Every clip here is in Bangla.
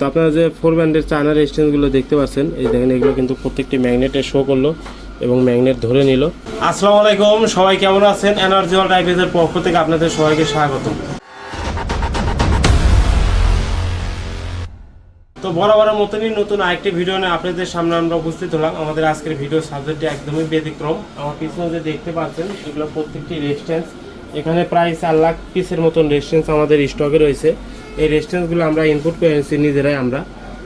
তো আপনারা যে ফোর ব্যান্ডের চায়না রেজিস্ট্যান্সগুলো দেখতে পাচ্ছেন, এই দেখেন এগুলো কিন্তু প্রত্যেকটি ম্যাগনেটে শো করল এবং ম্যাগনেট ধরে নিল। আসসালামু আলাইকুম, সবাই কেমন আছেন? এনার্জি ওয়াল টাইপের পক্ষ থেকে আপনাদের সবাইকে স্বাগত। তো বরাবরের মতনই নতুন আরেকটি ভিডিও নিয়ে আপনাদের সামনে আমরা উপস্থিত হলাম। আমাদের আজকের ভিডিও সাবজেক্টটি একদমই ব্যতিক্রম। আমার পিছনে যে দেখতে পাচ্ছেন, এগুলো প্রত্যেকটি রেজিস্ট্যান্স এখানে প্রায় চার লাখ পিসের মতন রেজিস্ট্যান্স আমাদের স্টকে রয়েছে। এই রেজিস্ট্যান্সগুলো আমরা ইনপুট করে এনেছি নিজেরাই আমরা।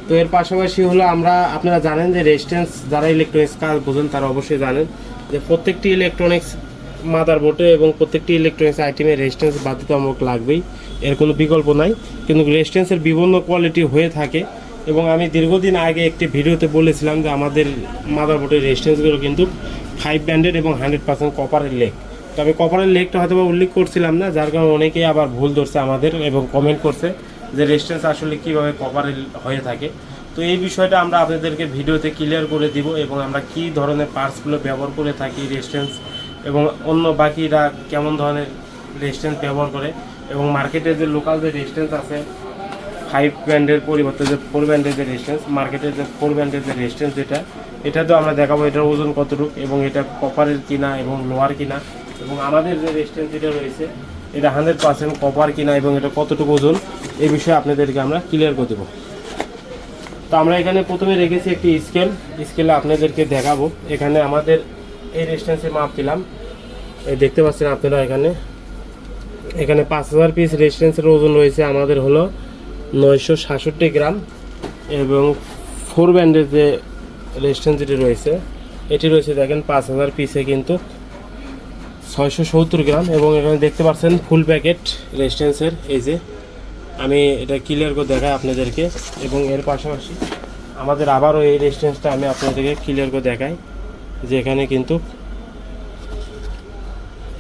তো এর পাশাপাশি হলো আমরা, আপনারা জানেন যে রেজিস্ট্যান্স যারা ইলেকট্রনিক্স কাজ বোঝেন, তারা অবশ্যই জানেন যে প্রত্যেকটি ইলেকট্রনিক্স মাদার মাদারবোর্ডে এবং প্রত্যেকটি ইলেকট্রনিক্স আইটেমে রেজিস্ট্যান্স বাধ্যতামূলক লাগবেই। এর কোনো বিকল্প নাই। কিন্তু রেজিস্ট্যান্সের বিভিন্ন কোয়ালিটি হয়ে থাকে এবং আমি দীর্ঘদিন আগে একটি ভিডিওতে বলেছিলাম যে আমাদের মাদার মাদারবোর্ডের রেজিস্ট্যান্সগুলো কিন্তু ফাইভ ব্যান্ডেড এবং হান্ড্রেড পার্সেন্ট কপারের লেগ তো আমি কপারের লেগটা হয়তো বা উল্লেখ করছিলাম না, যার কারণে অনেকেই আবার ভুল ধরছে আমাদের এবং কমেন্ট করছে যে রেজিস্ট্যান্স আসলে কীভাবে কপারের হয়ে থাকে। তো এই বিষয়টা আমরা আপনাদেরকে ভিডিওতে ক্লিয়ার করে দিব এবং আমরা কী ধরনের পার্টসগুলো ব্যবহার করে থাকি রেজিস্ট্যান্স এবং অন্য বাকিরা কেমন ধরনের রেজিস্ট্যান্স ব্যবহার করে এবং মার্কেটে যে লোকাল যে রেজিস্ট্যান্স আছে ফাইভ ব্যান্ডের পরিবর্তে যে ফোর ব্যান্ডের যে রেজিস্ট্যান্স মার্কেটের যে ফোর ব্যান্ডের যে রেজিস্ট্যান্স যেটা, এটা তো আমরা দেখাবো এটার ওজন কতটুকু এবং এটা কপারের কিনা এবং লোয়ার কিনা। এবং আমাদের যে রেজিস্ট্যান্স যেটা রয়েছে, এটা হান্ড্রেড পার্সেন্ট কপার কিনা এবং এটা কতটুকু ওজন এই বিষয়ে আপনাদেরকে আমরা ক্লিয়ার করে দেবো। তো আমরা এখানে প্রথমে রেখেছি একটি স্কেল স্কেলে আপনাদেরকে দেখাবো। এখানে আমাদের এই রেজিস্ট্যান্সের মাপ দিলাম। এই দেখতে পাচ্ছেন আপনারা এখানে। এখানে পাঁচ হাজার পিস রেজিস্ট্যান্সের ওজন রয়েছে। আমাদের হলো নয়শো সাতষট্টি গ্রাম এবং ফোর ব্যান্ডের যে রেজিস্ট্যান্স যেটি রয়েছে, এটি রয়েছে দেখেন পাঁচ হাজার পিসে কিন্তু ছয়শো সত্তর গ্রাম এবং এখানে দেখতে পাচ্ছেন ফুল প্যাকেট রেজিস্ট্যান্সের। এই যে, আমি এটা ক্লিয়ার করে দেখাই আপনাদেরকে এবং এর পাশাপাশি আমাদের আবারও এই রেজিস্ট্যান্সটা আমি আপনাদেরকে ক্লিয়ার করে দেখাই যে এখানে কিন্তু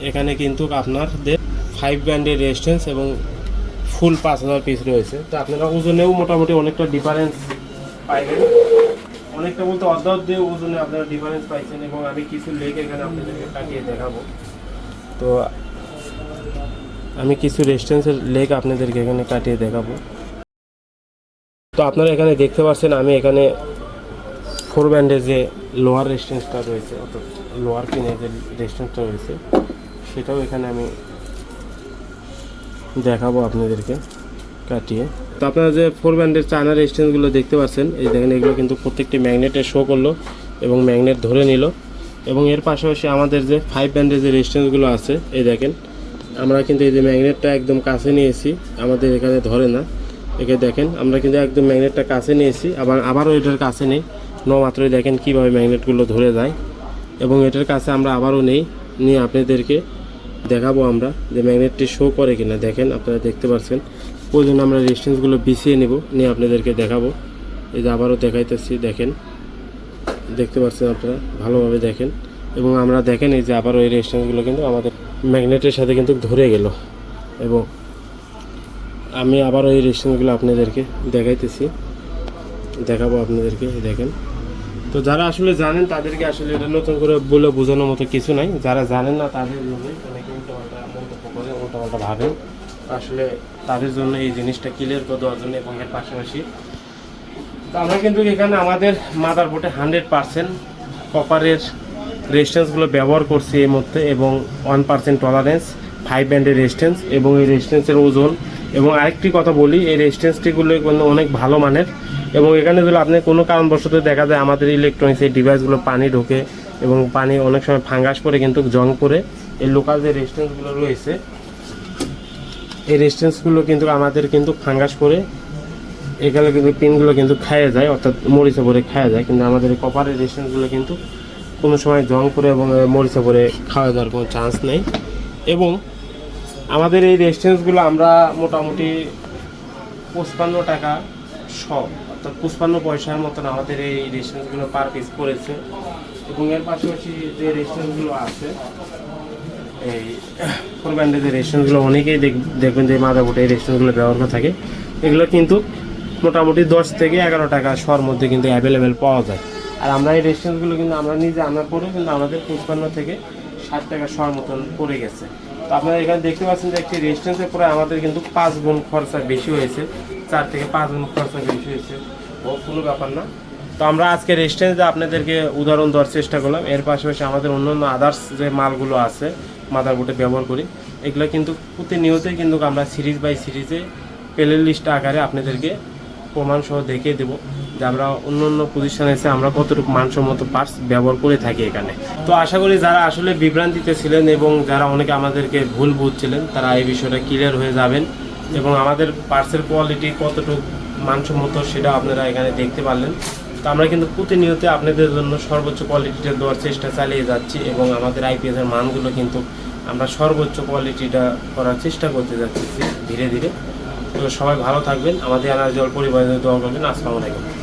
এখানে কিন্তু আপনাদের ফাইভ ব্যান্ডের রেজিস্ট্যান্স এবং ফুল পাঁচ হাজার পিস রয়েছে। তো আপনারা ওজনেও মোটামুটি অনেকটা ডিফারেন্স পাইবেন। অনেকটা বলতে অর্ধ অর্ধে ওজনে আপনারা ডিফারেন্স পাইছেন এবং আমি কিছু লেগ এখানে আপনাদেরকে কাটিয়ে দেখাবো। তো আমি কিছু রেস্টেন্সের লেগ আপনাদেরকে এখানে কাটিয়ে দেখাবো। তো আপনারা এখানে দেখতে পাচ্ছেন, আমি এখানে ফোর ব্যান্ডের যে লোয়ার রেস্টেন্সটা রয়েছে, অর্থাৎ লোয়ার পিনে যে রেস্টেন্সটা রয়েছে, সেটাও এখানে আমি দেখাবো আপনাদেরকে কাটিয়ে। তো আপনারা যে ফোর ব্যান্ডের চায়না রেজিস্ট্যান্সগুলো দেখতে পাচ্ছেন, এই দেখেন এগুলো কিন্তু প্রত্যেকটি ম্যাগনেটে শো করল এবং ম্যাগনেট ধরে নিল। এবং এর পাশাপাশি আমাদের যে ফাইভ ব্যান্ডের যে রেজিস্ট্যান্সগুলো আছে, এই দেখেন, আমরা কিন্তু এই যে ম্যাগনেটটা একদম কাছে নিয়েছি, আমাদের এখানে ধরে না। একে দেখেন, আমরা কিন্তু একদম ম্যাগনেটটা কাছে নিয়েছি, আবার আবারও এটার কাছে নেই। মাত্রই দেখেন কীভাবে ম্যাগনেটগুলো ধরে যায়। এবং এটার কাছে আমরা আবারও নেই। নিয়ে আপনাদেরকে দেখাবো আমরা যে ম্যাগনেটটি শো করে কিনা। দেখেন, আপনারা দেখতে পাচ্ছেন। জন্য আমরা রেজিস্ট্যান্সগুলো বিছিয়ে নেব। নিয়ে আপনাদেরকে দেখাবো। এই যে আবারও দেখাইতেছি, দেখেন। দেখতে পাচ্ছেন আপনারা, ভালোভাবে দেখেন। এবং আমরা দেখেন এই যে আবার ওই রেজিস্ট্যান্সগুলো কিন্তু আমাদের ম্যাগনেটের সাথে কিন্তু ধরে গেল। এবং আমি আবার ওই রেস্টুরেন্টগুলো আপনাদেরকে দেখাইতেছি। দেখাবো আপনাদেরকে দেখেন। তো যারা আসলে জানেন, তাদেরকে আসলে এটা নতুন করে বলে বোঝানোর মতো কিছু নাই। যারা জানেন না, তাদের জন্যই অনেকে মন্তব্য করে ভাবেন। আসলে তাদের জন্য এই জিনিসটা ক্লিয়ার করে দেওয়ার জন্য এবং এর পাশাপাশি আমরা কিন্তু এখানে আমাদের মাদার বোর্ডে হান্ড্রেড পার্সেন্ট কপারের রেজিস্ট্যান্সগুলো ব্যবহার করছি এই মধ্যে এবং ওয়ান পার্সেন্ট টলারেন্স ফাইভ ব্যান্ডের রেজিস্ট্যান্স এবং এই রেজিস্ট্যান্সের ওজন এবং আরেকটি কথা বলি, এই রেজিস্ট্যান্সটিগুলো অনেক ভালো মানের এবং এখানে যদি আপনি কোনো কারণবশত দেখা যায় আমাদের ইলেকট্রনিক্স এই ডিভাইসগুলো পানি ঢোকে এবং পানি অনেক সময় ফাঙ্গাস পরে কিন্তু জং করে এই লোকাল যে রেজিস্ট্যান্সগুলো রয়েছে, এই রেজিস্ট্যান্সগুলো কিন্তু আমাদের কিন্তু ফাঙ্গাস করে এখানে কিন্তু পিনগুলো কিন্তু খাইয়ে যায়, অর্থাৎ মরিচে ভরে খাওয়া যায়, কিন্তু আমাদের কপারের রেজিস্ট্যান্সগুলো কিন্তু কোনো সময় জং করে এবং মরিচে ভরে খাওয়া যাওয়ার কোনো চান্স নেই। এবং আমাদের এই রেজিস্ট্যান্সগুলো আমরা মোটামুটি পঁচপান্ন টাকা সব, অর্থাৎ পঁচপান্ন পয়সার মতন আমাদের এই রেজিস্ট্যান্সগুলো পার পিস পড়েছে। এবং এর পাশাপাশি যে রেস্টুরেন্টগুলো আছে, এই ফোর যে রেস্টুরেন্টগুলো অনেকেই দেখ- দেখবেন যে মাদাবোর্ডে এই রেজিস্ট্যান্সগুলো ব্যবহার করে থাকে। এগুলো কিন্তু মোটামুটি দশ থেকে এগারো টাকা শর মধ্যে কিন্তু অ্যাভেলেবেল পাওয়া যায়। আর আমরা এই রেজিস্ট্যান্সগুলো কিন্তু আমরা নিজে আমরা পড়ে কিন্তু আমাদের পঁচপান্ন থেকে ষাট টাকা শর মতন পড়ে গেছে। তো আপনারা এখানে দেখতে পাচ্ছেন যে একটি রেজিস্ট্যান্সের পরে আমাদের কিন্তু পাঁচ গুণ খরচা বেশি হয়েছে, চার থেকে পাঁচ গুণ খরচা বেশি হয়েছে। ও, কোনো ব্যাপার না। তো আমরা আজকে রেস্টুরেন্টে আপনাদেরকে উদাহরণ দেওয়ার চেষ্টা করলাম। এর পাশাপাশি আমাদের অন্য অন্য আদার্স যে মালগুলো আছে মাদারবোর্ডে ব্যবহার করি, এগুলো কিন্তু প্রতিনিয়তই কিন্তু আমরা সিরিজ বাই সিরিজে প্লে লিস্ট আকারে আপনাদেরকে প্রমাণ সহ দেখিয়ে দেবো যে আমরা অন্য অন্য প্রতিষ্ঠানে এসে আমরা কতটুকু মানসম্মত পার্টস ব্যবহার করে থাকি এখানে। তো আশা করি যারা আসলে বিভ্রান্তিতে ছিলেন এবং যারা অনেকে আমাদেরকে ভুল বুঝছিলেন, তারা এই বিষয়টা ক্লিয়ার হয়ে যাবেন এবং আমাদের পার্সের কোয়ালিটি কতটুকু মানসম্মত সেটা আপনারা এখানে দেখতে পারলেন। তো আমরা কিন্তু প্রতিনিয়ত আপনাদের জন্য সর্বোচ্চ কোয়ালিটিটা দেওয়ার চেষ্টা চালিয়ে যাচ্ছি এবং আমাদের আইপিএস এর মানগুলো কিন্তু আমরা সর্বোচ্চ কোয়ালিটিটা করার চেষ্টা করতে যাচ্ছি ধীরে ধীরে। সবাই ভালো থাকবেন। আমাদের এনার্জি পরিবারের দোয়া করবেন। আসসালামু আলাইকুম।